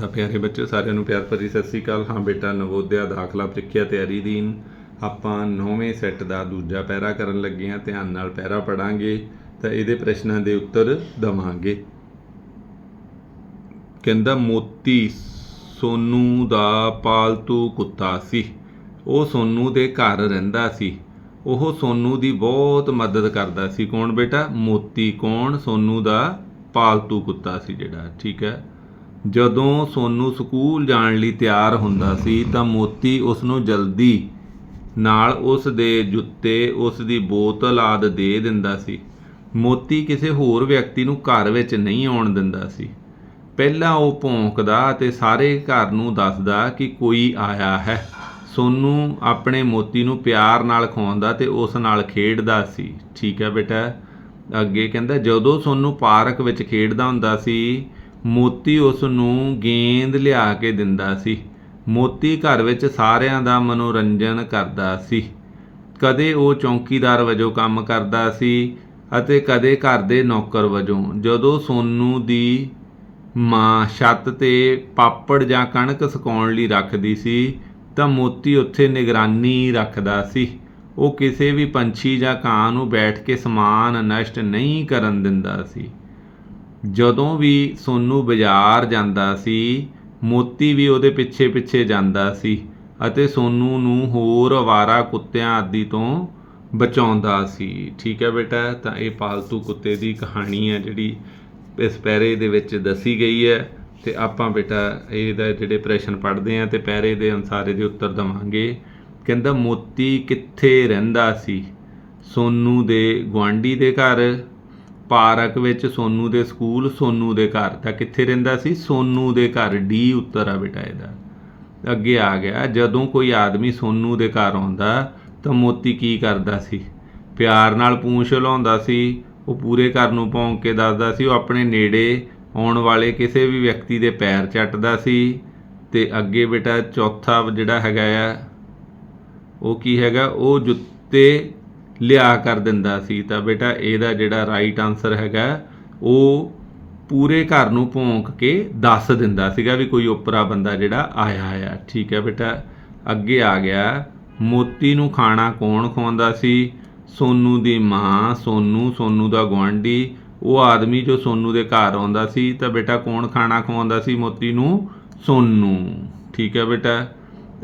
ਤਾਂ ਪਿਆਰੇ ਬੱਚੇ ਸਾਰਿਆਂ ਨੂੰ ਪਿਆਰ ਭਰੀ ਸਤਿ ਸ੍ਰੀ ਅਕਾਲ। ਹਾਂ ਬੇਟਾ, ਨਵੋਦਿਆ ਦਾਖਲਾ ਪ੍ਰੀਖਿਆ ਤਿਆਰੀ ਦੀਨ। ਆਪਾਂ 9ਵੇਂ ਸੈੱਟ ਦਾ ਦੂਜਾ ਪੈਰਾ ਕਰਨ ਲੱਗੇ ਹਾਂ। ਧਿਆਨ ਨਾਲ ਪੈਰਾ ਪੜਾਂਗੇ, ਤਾਂ ਇਹਦੇ ਪ੍ਰਸ਼ਨਾਂ ਦੇ ਉੱਤਰ ਦਵਾਂਗੇ। ਕਹਿੰਦਾ, ਮੋਤੀ ਸੋਨੂ ਦਾ ਪਾਲਤੂ ਕੁੱਤਾ ਸੀ। ਉਹ ਸੋਨੂ ਦੇ ਘਰ ਰਹਿੰਦਾ ਸੀ। ਉਹ ਸੋਨੂ ਦੀ ਬਹੁਤ ਮਦਦ ਕਰਦਾ ਸੀ। ਕੌਣ ਬੇਟਾ? ਮੋਤੀ ਕੌਣ? ਸੋਨੂ ਦਾ ਪਾਲਤੂ ਕੁੱਤਾ ਸੀ ਜਿਹੜਾ। ਠੀਕ ਹੈ। ਜਦੋਂ ਸੋਨੂੰ ਸਕੂਲ ਜਾਣ ਲਈ ਤਿਆਰ ਹੁੰਦਾ ਸੀ ਤਾਂ ਮੋਤੀ ਉਸ ਨੂੰ ਜਲਦੀ ਨਾਲ ਉਸ ਦੇ ਜੁੱਤੇ, ਉਸ ਦੀ ਬੋਤਲ ਆਦ ਦੇ ਦਿੰਦਾ ਸੀ। ਮੋਤੀ ਕਿਸੇ ਹੋਰ ਵਿਅਕਤੀ ਨੂੰ ਘਰ ਵਿੱਚ ਨਹੀਂ ਆਉਣ ਦਿੰਦਾ ਸੀ। ਪਹਿਲਾਂ ਉਹ ਭੌਂਕਦਾ ਤੇ ਸਾਰੇ ਘਰ ਨੂੰ ਦੱਸਦਾ ਕਿ ਕੋਈ ਆਇਆ ਹੈ। ਸੋਨੂੰ ਆਪਣੇ ਮੋਤੀ ਨੂੰ ਪਿਆਰ ਨਾਲ ਖਵਾਉਂਦਾ ਤੇ ਉਸ ਨਾਲ ਖੇਡਦਾ ਸੀ। ਠੀਕ ਹੈ ਬੇਟਾ। ਅੱਗੇ ਕਹਿੰਦਾ, ਜਦੋਂ ਸੋਨੂੰ ਪਾਰਕ ਵਿੱਚ ਖੇਡਦਾ ਹੁੰਦਾ ਸੀ ਮੋਤੀ ਉਸ ਨੂੰ ਗੇਂਦ ਲਿਆ ਕੇ ਦਿੰਦਾ ਸੀ। ਮੋਤੀ ਘਰ ਵਿੱਚ ਸਾਰਿਆਂ ਦਾ ਮਨੋਰੰਜਨ ਕਰਦਾ ਸੀ। ਕਦੇ ਉਹ ਚੌਕੀਦਾਰ ਵਜੋਂ ਕੰਮ ਕਰਦਾ ਸੀ ਅਤੇ ਕਦੇ ਘਰ ਦੇ ਨੌਕਰ ਵਜੋਂ। ਜਦੋਂ ਸੋਨੂ ਦੀ ਮਾਂ ਛੱਤ ਤੇ ਪਾਪੜ ਜਾਂ ਕਣਕ ਸੁਕਾਉਣ ਲਈ ਰੱਖਦੀ ਸੀ, ਤਾਂ ਮੋਤੀ ਉੱਥੇ ਨਿਗਰਾਨੀ ਰੱਖਦਾ ਸੀ। ਉਹ ਕਿਸੇ ਵੀ ਪੰਛੀ ਜਾਂ ਕਾਂ ਨੂੰ ਬੈਠ ਕੇ ਸਮਾਨ ਨਸ਼ਟ ਨਹੀਂ ਕਰਨ ਦਿੰਦਾ ਸੀ। ਜਦੋਂ ਵੀ ਸੋਨੂੰ ਬਾਜ਼ਾਰ ਜਾਂਦਾ ਸੀ, ਮੋਤੀ ਵੀ ਉਹਦੇ ਪਿੱਛੇ ਪਿੱਛੇ ਜਾਂਦਾ ਸੀ ਅਤੇ ਸੋਨੂੰ ਨੂੰ ਹੋਰ ਅਵਾਰਾ ਕੁੱਤਿਆਂ ਆਦਿ ਤੋਂ ਬਚਾਉਂਦਾ ਸੀ। ਠੀਕ ਹੈ ਬੇਟਾ, ਤਾਂ ਇਹ ਪਾਲਤੂ ਕੁੱਤੇ ਦੀ ਕਹਾਣੀ ਹੈ ਜਿਹੜੀ ਇਸ ਪੈਰੇ ਦੇ ਵਿੱਚ ਦੱਸੀ ਗਈ ਹੈ ਤੇ ਆਪਾਂ ਬੇਟਾ ਇਹਦਾ ਜਿਹੜੇ ਪ੍ਰਸ਼ਨ ਪੜ੍ਹਦੇ ਆ ਤੇ ਪੈਰੇ ਦੇ ਅਨੁਸਾਰ ਇਹਦੇ ਉੱਤਰ ਦਵਾਂਗੇ। ਕਹਿੰਦਾ, ਮੋਤੀ ਕਿੱਥੇ ਰਹਿੰਦਾ ਸੀ? ਸੋਨੂ ਦੇ ਗੁਆਂਢੀ ਦੇ ਘਰ ਪਾਰਕ ਵਿੱਚ ਸੋਨੂ ਦੇ ਸਕੂਲ, ਸੋਨੂ ਦੇ ਘਰ। ਤਾਂ ਕਿੱਥੇ ਰਹਿੰਦਾ ਸੀ? ਸੋਨੂ ਦੇ ਘਰ, ਡੀ ਉੱਤਰ ਆ ਬੇਟਾ ਇਹਦਾ। ਅੱਗੇ ਆ ਗਿਆ। ਜਦੋਂ ਕੋਈ ਆਦਮੀ ਸੋਨੂ ਦੇ ਘਰ ਆਉਂਦਾ, ਤਾਂ ਮੋਤੀ ਕੀ ਕਰਦਾ ਸੀ? ਪਿਆਰ ਨਾਲ ਪੂੰਛ ਲਾਉਂਦਾ ਸੀ। ਉਹ ਪੂਰੇ ਘਰ ਨੂੰ ਭੌਂਕ ਕੇ ਦੱਸਦਾ ਸੀ, ਉਹ ਆਪਣੇ ਨੇੜੇ ਆਉਣ ਵਾਲੇ ਕਿਸੇ ਵੀ ਵਿਅਕਤੀ ਦੇ ਪੈਰ ਚੱਟਦਾ ਸੀ। ਤੇ ਅੱਗੇ ਬੇਟਾ ਚੌਥਾ ਜਿਹੜਾ ਹੈਗਾ ਆ, ਉਹ ਕੀ ਹੈਗਾ? ਉਹ ਜੁੱਤੇ ਲਿਆ ਕਰ ਦਿੰਦਾ ਸੀ ਤਾਂ ਬੇਟਾ ਇਹਦਾ ਜਿਹੜਾ ਰਾਈਟ ਆਨਸਰ ਹੈਗਾ, ਉਹ ਪੂਰੇ ਘਰ ਨੂੰ ਭੌਂਕ ਕੇ ਦੱਸ ਦਿੰਦਾ ਸੀਗਾ ਵੀ ਕੋਈ ਉਪਰਾ ਬੰਦਾ ਜਿਹੜਾ ਆਇਆ ਆ। ਠੀਕ ਹੈ ਬੇਟਾ, ਅੱਗੇ ਆ ਗਿਆ। ਮੋਤੀ ਨੂੰ ਖਾਣਾ ਕੌਣ ਖਵਾਉਂਦਾ ਸੀ? ਸੋਨੂ ਦੀ ਮਾਂ, ਸੋਨੂ ਸੋਨੂ ਦਾ ਗੁਆਂਢੀ। ਉਹ ਆਦਮੀ ਜੋ ਸੋਨੂ ਦੇ ਘਰ ਆਉਂਦਾ ਸੀ, ਤਾਂ ਬੇਟਾ ਕੌਣ ਖਾਣਾ ਖਵਾਉਂਦਾ ਸੀ ਮੋਤੀ ਨੂੰ? ਸੋਨੂ। ਠੀਕ ਹੈ ਬੇਟਾ,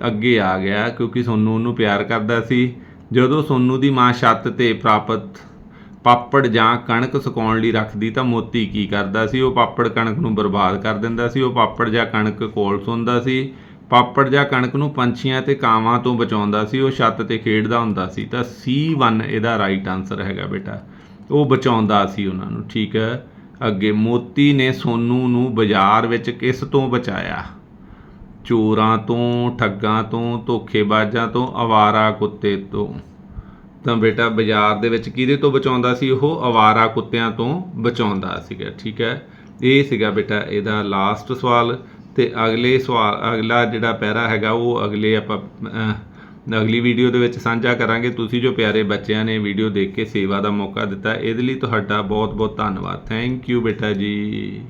ਅੱਗੇ ਆ ਗਿਆ ਕਿਉਂਕਿ ਸੋਨੂ ਉਹਨੂੰ ਪਿਆਰ ਕਰਦਾ ਸੀ। ਜਦੋਂ ਸੋਨੂ ਦੀ ਮਾਂ ਛੱਤ ਤੇ ਪ੍ਰਾਪਤ ਪਾਪੜ ਜਾਂ ਕਣਕ ਸੁਕਾਉਣ ਲਈ ਰੱਖਦੀ ਤਾਂ ਮੋਤੀ ਕੀ ਕਰਦਾ ਸੀ? ਉਹ ਪਾਪੜ ਕਣਕ ਨੂੰ ਬਰਬਾਦ ਕਰ ਦਿੰਦਾ ਸੀ। ਉਹ ਪਾਪੜ ਜਾਂ ਕਣਕ ਕੋਲ ਸੁੰਦਾ ਸੀ। ਪਾਪੜ ਜਾਂ ਕਣਕ ਨੂੰ ਪੰਛੀਆਂ ਤੇ ਕਾਵਾਂ ਤੋਂ ਬਚਾਉਂਦਾ ਸੀ। ਉਹ ਛੱਤ ਤੇ ਖੇਡਦਾ ਹੁੰਦਾ ਸੀ। ਤਾਂ C1 ਇਹਦਾ ਰਾਈਟ ਆਨਸਰ ਹੈਗਾ ਬੇਟਾ। ਉਹ ਬਚਾਉਂਦਾ ਸੀ ਉਹਨਾਂ ਨੂੰ। ਠੀਕ ਹੈ। ਅੱਗੇ ਮੋਤੀ ਨੇ ਸੋਨੂ ਨੂੰ ਬਾਜ਼ਾਰ ਵਿੱਚ ਕਿਸ ਤੋਂ ਬਚਾਇਆ? ਚੋਰਾਂ ਤੋਂ, ਠੱਗਾਂ ਤੋਂ, ਧੋਖੇਬਾਜ਼ਾਂ ਤੋਂ ਆਵਾਰਾ ਕੁੱਤੇ ਤੋਂ। ਤਾਂ ਬੇਟਾ ਬਾਜ਼ਾਰ ਦੇ ਵਿੱਚ ਕਿਹਦੇ ਤੋਂ ਬਚਾਉਂਦਾ ਸੀ? ਉਹ ਆਵਾਰਾ ਕੁੱਤਿਆਂ ਤੋਂ ਬਚਾਉਂਦਾ ਸੀਗਾ, ਠੀਕ ਹੈ? ਇਹ ਸੀਗਾ ਬੇਟਾ ਇਹਦਾ ਲਾਸਟ ਸਵਾਲ ਤੇ ਅਗਲੇ ਸਵਾਲ, ਅਗਲਾ ਜਿਹੜਾ ਪੈਰਾ ਹੈਗਾ ਉਹ ਅਗਲੇ ਆਪਾਂ ਅਗਲੀ ਵੀਡੀਓ ਦੇ ਵਿੱਚ ਸਾਂਝਾ ਕਰਾਂਗੇ। ਤੁਸੀਂ ਜੋ ਪਿਆਰੇ ਬੱਚਿਆਂ ਨੇ ਵੀਡੀਓ ਦੇਖ ਕੇ ਸੇਵਾ ਦਾ ਮੌਕਾ ਦਿੱਤਾ, ਇਹਦੇ ਲਈ ਤੁਹਾਡਾ ਬਹੁਤ ਬਹੁਤ ਧੰਨਵਾਦ। ਥੈਂਕ ਯੂ ਬੇਟਾ ਜੀ।